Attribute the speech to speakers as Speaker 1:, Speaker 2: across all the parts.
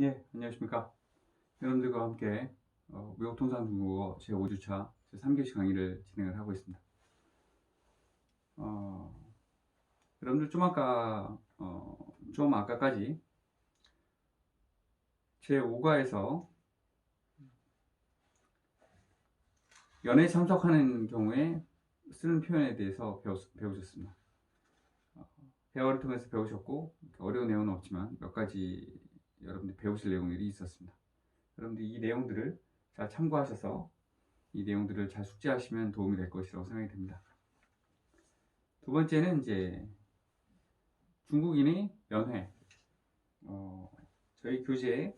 Speaker 1: 네, 안녕하십니까. 여러분들과 함께 어, 무역통상 중국어 제5주차 제3교시 강의를 진행을 하고 있습니다. 어, 여러분들 좀 아까, 어, 좀 아까까지 제5과에서 연애 참석하는 경우에 쓰는 표현에 대해서 배웠, 배우셨습니다. 어, 대화를 통해서 배우셨고 어려운 내용은 없지만 몇 가지 여러분들이 배우실 내용들이 있었습니다. 여러분들이 이 내용들을 잘 참고하셔서 이 내용들을 잘 숙지하시면 도움이 될 것이라고 생각이 됩니다. 두 번째는 이제 중국인의 연회. 어, 저희 교재에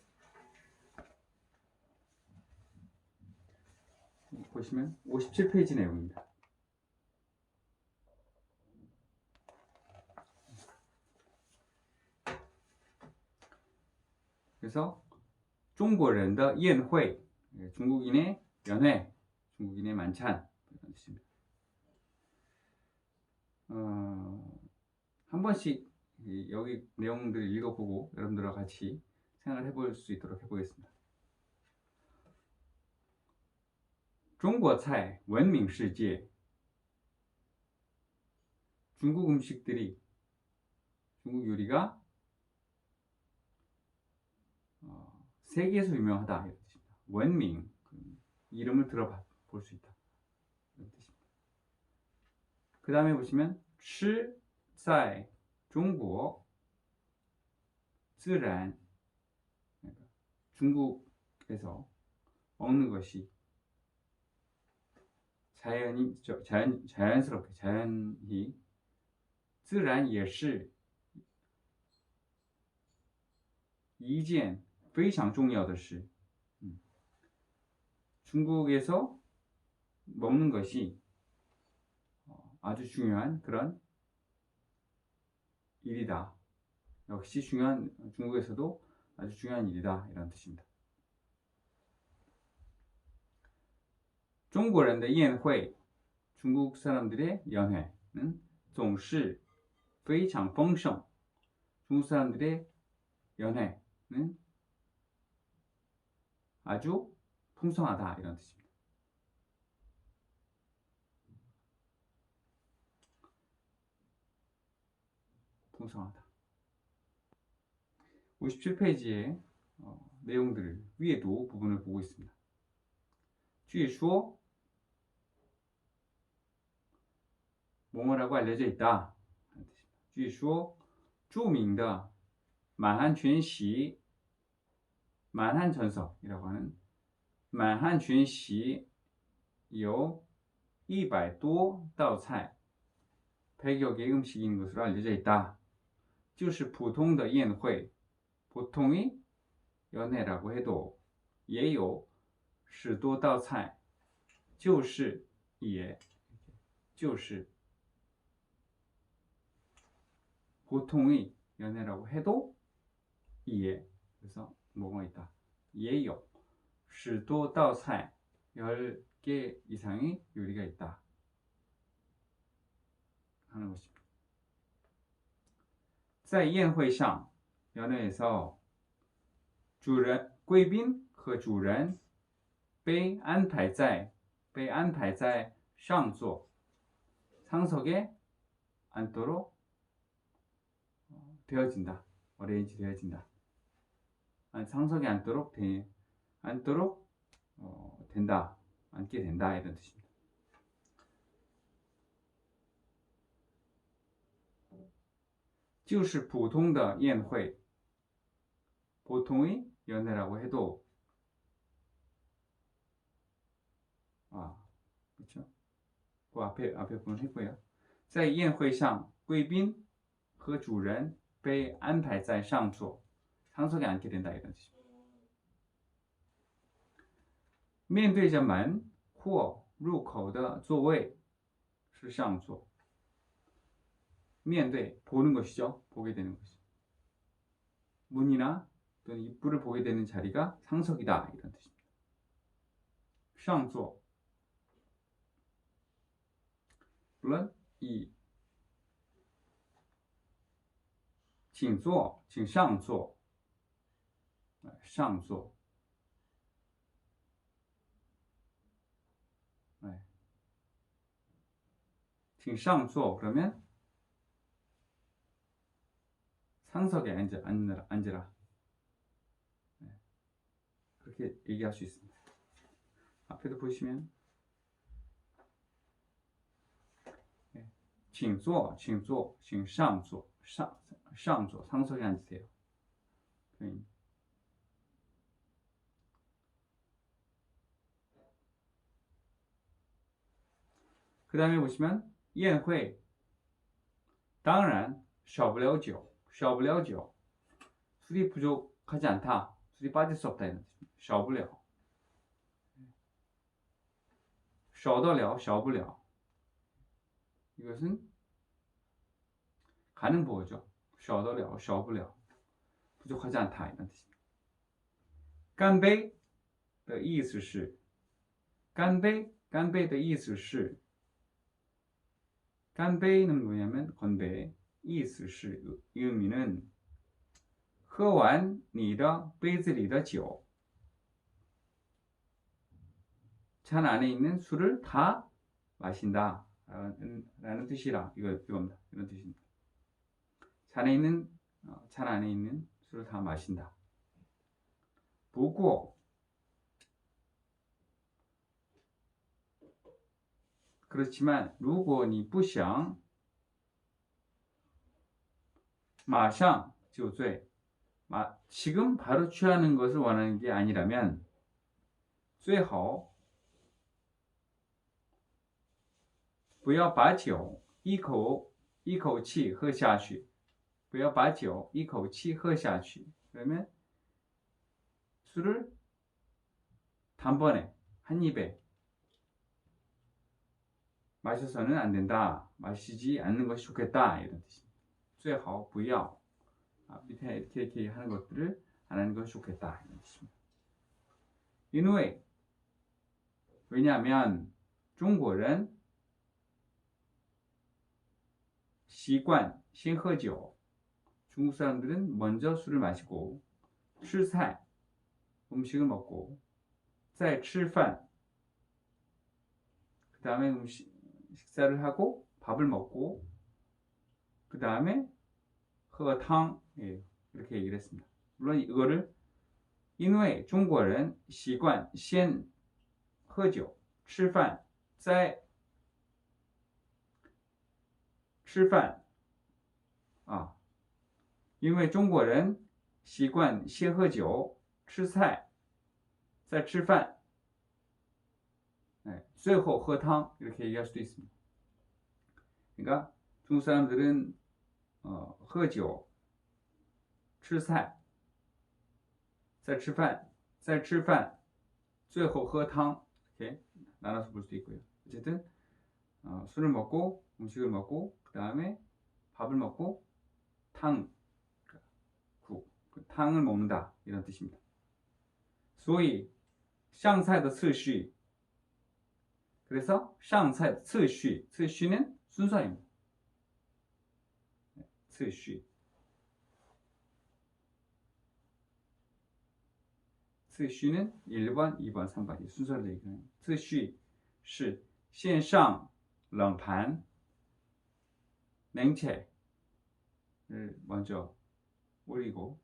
Speaker 1: 보시면 57페이지 내용입니다. 그래서 중국인의 연회, 예, 중국인의 연회, 중국인의 만찬 이런 뜻입니다. 어, 한 번씩 여기 내용들 읽어보고 여러분들과 같이 생각을 해볼 수 있도록 해보겠습니다. 중국菜 원명 세계 중국 음식들이 중국 요리가 세계에서 유명하다 이런 뜻입니다. 원밍 이름을 들어봐 볼 수 있다 이런 뜻입니다. 그 다음에 보시면 吃在中国自然 중국에서 먹는 것이 자연이 자연 자연스럽게 자연히 自然也是一件 非常重要的事. 음. 중국에서 먹는 것이 어, 아주 중요한 그런 일이다. 역시 중요한 중국에서도 아주 중요한 일이다 이런 뜻입니다. 中国人的宴会 중국 사람들의 연회는 总是非常丰盛 중국 사람들의 연회는 아주 풍성하다 이런 뜻입니다. 풍성하다. 57페이지의 어, 내용들을 위에도 부분을 보고 있습니다. 주의 수어 뭐뭐라고 알려져 있다. 주의 주어 조밍다 만한 주인 시 만한전석이라고 하는 만한全席 有100多道菜 100여 개 음식인 것으로 알려져 있다. 就是普通的宴会 보통의 연회라고 해도 也有十多道菜就是也就是보통의 연회라고 해도 예 그래서 뭐가 있다. 예요. 十多道菜 10개 이상의 요리가 있다. 하는 것입니다. 在宴会上 연회에서 主人贵宾和主人被安排在被安排在上座 상석에 앉도록 되어진다. 어레인지 되어진다. 상석에 앉도록 되, 앉도록 어, 된다, 앉게 된다 이런 뜻입니다. 즉시 보통的 宴会 보통의 연회라고 해도 아 그렇죠? 그 앞에 앞에 부분 했고요. 在宴会上，贵宾和主人被安排在上座。 상석에 앉게 된다 이런 뜻입니다. 面对着门或入口的座位是上座.面对 보는 것이죠. 보게 되는 것이. 문이나 또는 입구를 보게 되는 자리가 상석이다 이런 뜻입니다. 上座 물론 이 请坐,请上座 上座. 네. 请上座 그러면 상석에 앉아, 앉으라. 앉으라. 네. 그렇게 얘기할 수 있습니다. 앞에도 보시면 请坐,请坐,请上座,上上座 상석에 앉으세요. 그 다음에 보시면 宴会当然少不了酒少不了酒 술이 부족하지 않다 술이 빠질 수 없다 이런 뜻입니다 少不了少得了少不了 이것은 가능 보호죠 少得了少不了 부족하지 않다 이런 뜻입니다 干杯的意思是干杯干杯的意思是 干杯는 뭐냐면 건배 意思是 의미는 喝完你的杯子里的酒 잔 안에 있는 술을 다 마신다 라는, 라는 뜻이라 이거 이겁니다 이런 뜻입니다 잔에 있는 어, 잔 안에 있는 술을 다 마신다 不过 그렇지만 루고니 부샹 마샹 지오죄 마 지금 바로 취하는 것을 원하는 게 아니라면 쇠허 부여 바지오 이코 이코치 허샤취 부여 바지오 이코치 허샤취 그러면 술을 단번에 한 입에 마셔서는 안 된다. 마시지 않는 것이 좋겠다. 이런 뜻입니다. 最好不要 아, 밑에 이렇게 이렇게 하는 것들을 안 하는 것이 좋겠다. 이런 뜻입니다. 因为 왜냐하면 중국인 习惯先喝酒 중국 사람들은 먼저 술을 마시고 吃菜 음식을 먹고 再吃饭 그 다음에 음식 식사를 하고 밥을 먹고 그 다음에 허탕 예, 이렇게 얘기를 했습니다. 물론 이거를 인왜 중국은 习惯先喝酒吃饭再吃饭啊因为中国人习惯先喝酒吃菜再吃饭 네, 最后喝汤 이렇게 얘기할 수도 있습니다. 그러니까 중국 사람들은 어, 喝酒吃菜再吃饭再吃饭最后喝汤 이렇게 나눠서 볼 수도 있고요. 어쨌든 어, 술을 먹고 음식을 먹고 그 다음에 밥을 먹고 탕, 국, 그 탕을 먹는다 이런 뜻입니다. 所以上菜的次序 그래서 上菜次序, 次序는 순서입니다. 次序. 次序는 1번, 2번, 3번 이 순서를 얘기하는 次序是 线上 冷盘 냉채를 먼저 올리고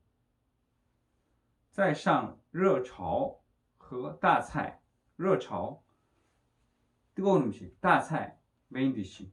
Speaker 1: 再上热炒和大菜热炒 뜨거운 음식, 다차이, 메인 디시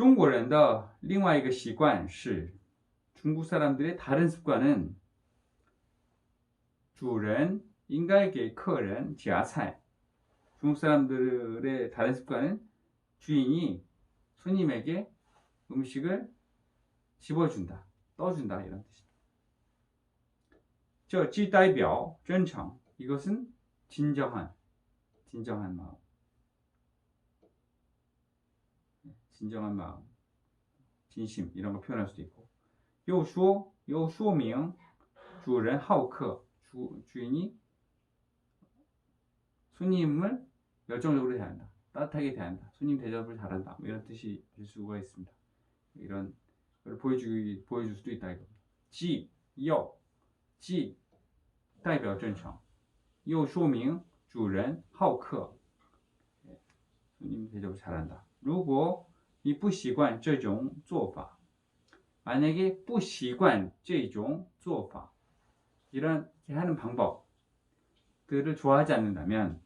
Speaker 1: 中国人的另外一个习惯是 중국 사람들의 다른 습관은 主人 인가에게 客人 夹菜 중국 사람들의 다른 습관은 주인이 손님에게 음식을 집어준다, 떠준다 이런 뜻입니다. 这既代表真诚 이것은 진정한 진정한 마음. 진정한 마음. 진심 이런 거 표현할 수도 있고. 又说又说明主人好客 주, 주인이 손님을 열정적으로 대한다. 따뜻하게 대한다. 손님 대접을 잘한다. 뭐 이런 뜻이 될 수가 있습니다. 이런 걸 보여주기 보여줄 수도 있다 이거. 지, 여, 지, 代表正常，又说明主人好客。 손님 대접을 잘한다. 如果 你不习惯这种做法， 만약에 不习惯这种做法 이렇게 하는 방법들을 좋아하지 않는다면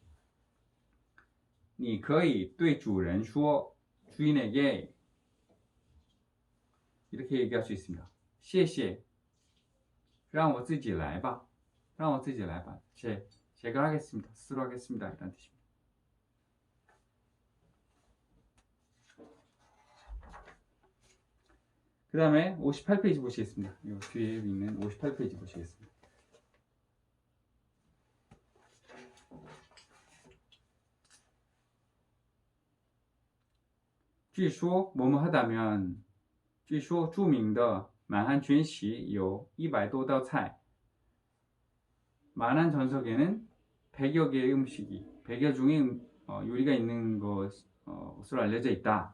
Speaker 1: 你可以对主人说 주인에게 이렇게 얘기할 수 있습니다. 谢谢让我自己来吧让我自己来吧 제, 제가 하겠습니다. 스스로 하겠습니다. 이런 뜻입니다. 그 다음에 58페이지 보시겠습니다. 이 뒤에 있는 58페이지 보시겠습니다.据说 뭐뭐 하다면 据说著名的满汉全席有一百多道菜 만한 전석에는 100여 개의 음식이 100여 종의 음- 어, 요리가 있는 것, 어, 것으로 알려져 있다.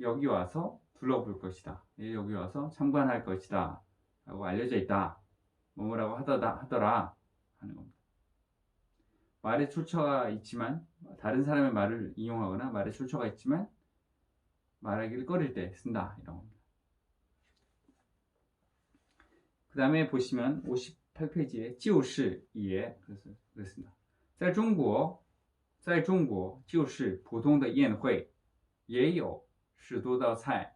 Speaker 1: 여기 와서 둘러볼 것이다. 내일 여기 와서 참관할 것이다. 라고 알려져 있다. 뭐뭐라고 하더라, 하더라 하는 겁니다. 말에 출처가 있지만 다른 사람의 말을 이용하거나 말에 출처가 있지만 말하기를 꺼릴 때 쓴다 이런 겁니다. 그 다음에 보시면 58페이지에 就是也 그래서 그랬습니다. 在中国在中国就是普通的宴会也有 十多道菜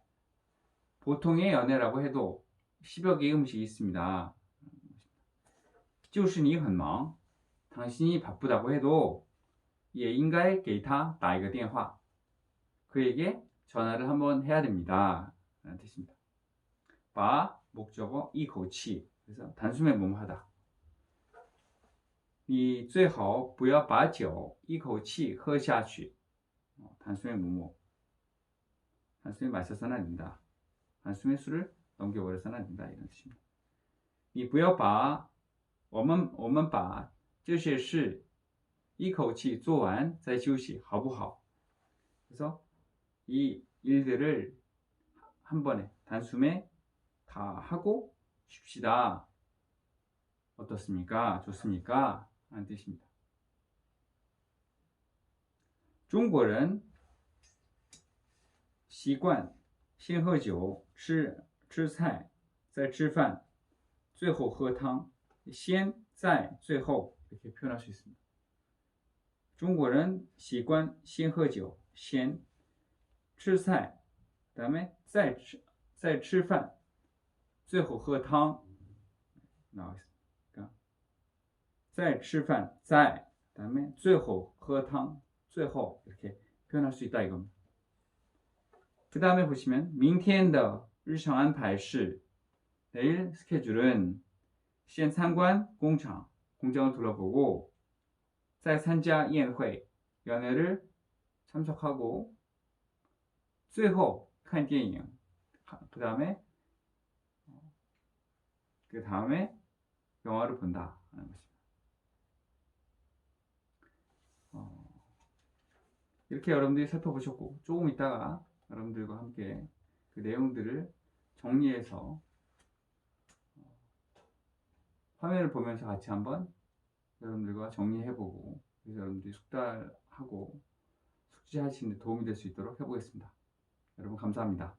Speaker 1: 보통의 연애라고 해도 10여 개의 음식이 있습니다. 就是你很忙 당신이 바쁘다고 해도 也应该给他打一个电话 그에게 전화를 한번 해야 됩니다. 라는 뜻입니다. 바 목적어 一口气 그래서 단숨에 뭐뭐하다. 你最好不要把酒一口气喝下去. 어, 단숨에 뭐뭐. 단숨에 마셔서는 안 된다. 단숨에 술을 넘겨버려서는 안 된다. 이런 뜻입니다. 你不要把我们我们把这些事一口气做完再休息好不好? 그래서 이 일들을 한 번에 단숨에 다 하고 쉽시다. 어떻습니까? 좋습니까? 하는 뜻입니다. 中国人 习惯先喝酒，吃吃菜，再吃饭，最后喝汤。先在最后 이렇게 표현할 수 있습니다. 中国人习惯先喝酒，先吃菜，그다음에再吃再吃饭，最后喝汤 나와 있습니다. 再吃饭，再 그다음에 最后喝汤，最后 이렇게 표현할 수 있다 이겁니다. 그 다음에 보시면 明天的日常安排是 내일 스케줄은 先参观工厂 공장을 둘러보고 再参加宴会 연회를 참석하고 最后看电影 그 다음에 그 다음에 영화를 본다 하는 것입니다. 어, 이렇게 여러분들이 살펴보셨고 조금 있다가 여러분들과 함께 그 내용들을 정리해서 어, 화면을 보면서 같이 한번 여러분들과 정리해보고 그래서 여러분들이 숙달하고 숙지하시는 데 도움이 될 수 있도록 해보겠습니다. 여러분 감사합니다.